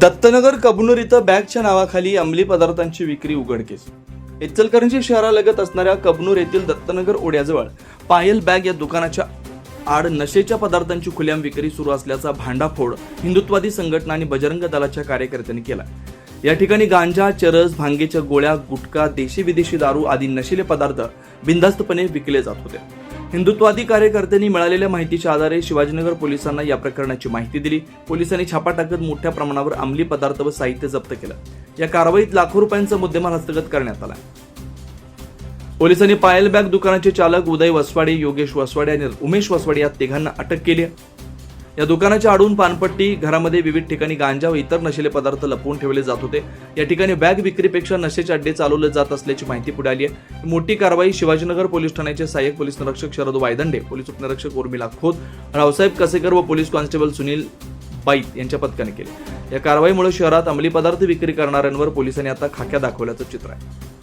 दत्तनगर कबनूर इथं बॅगच्या नावाखाली अंमली पदार्थांची विक्री उघडकीस इचलकरंजी शहरालगत असणाऱ्या कबनूर येथील दत्तनगर ओढ्याजवळ पायल बॅग या दुकानाच्या आड नशेच्या पदार्थांची खुल्याम विक्री सुरू असल्याचा भांडाफोड हिंदुत्वादी संघटना आणि बजरंग दलाच्या कार्यकर्त्यांनी केला. या ठिकाणी गांजा चरस भांगेच्या गोळ्या गुटखा देशी विदेशी दारू आदी नशिले पदार्थ बिंदास्तपणे विकले जात होते. हिंदुत्वादी कार्यकर्त्यांनी मिळालेल्या माहितीच्या आधारे शिवाजीनगर पोलिसांना या प्रकरणाची माहिती दिली. पोलिसांनी छापा टाकत मोठ्या प्रमाणावर अंमली पदार्थ व साहित्य जप्त केलं. या कारवाईत लाखो रुपयांचा मुद्देमाल हस्तगत करण्यात आला. पोलिसांनी पायल बॅग दुकानाचे चालक उदय वसवाडे योगेश वसवाडे आणि उमेश वसवाडे या तिघांना अटक केली या दुकानाच्या आडून पानपट्टी घरामध्ये विविध ठिकाणी गांजा व इतर नशेले पदार्थ लपवून ठेवले जात होते. या ठिकाणी बॅग विक्रीपेक्षा नशेचे अड्डे चालवले जात असल्याची माहिती पुढे आली आहे. मोठी कारवाई शिवाजीनगर पोलीस ठाण्याचे सहाय्यक पोलीस निरीक्षक शरद वायदंडे पोलीस उपनिरीक्षक उर्मिला खोत रावसाहेब कसेकर व पोलीस कॉन्स्टेबल सुनील बाईत यांच्या पथकाने केली. या कारवाईमुळे शहरात अंमली पदार्थ विक्री करणाऱ्यांवर पोलिसांनी आता खाक्या दाखवल्याचं चित्र आहे.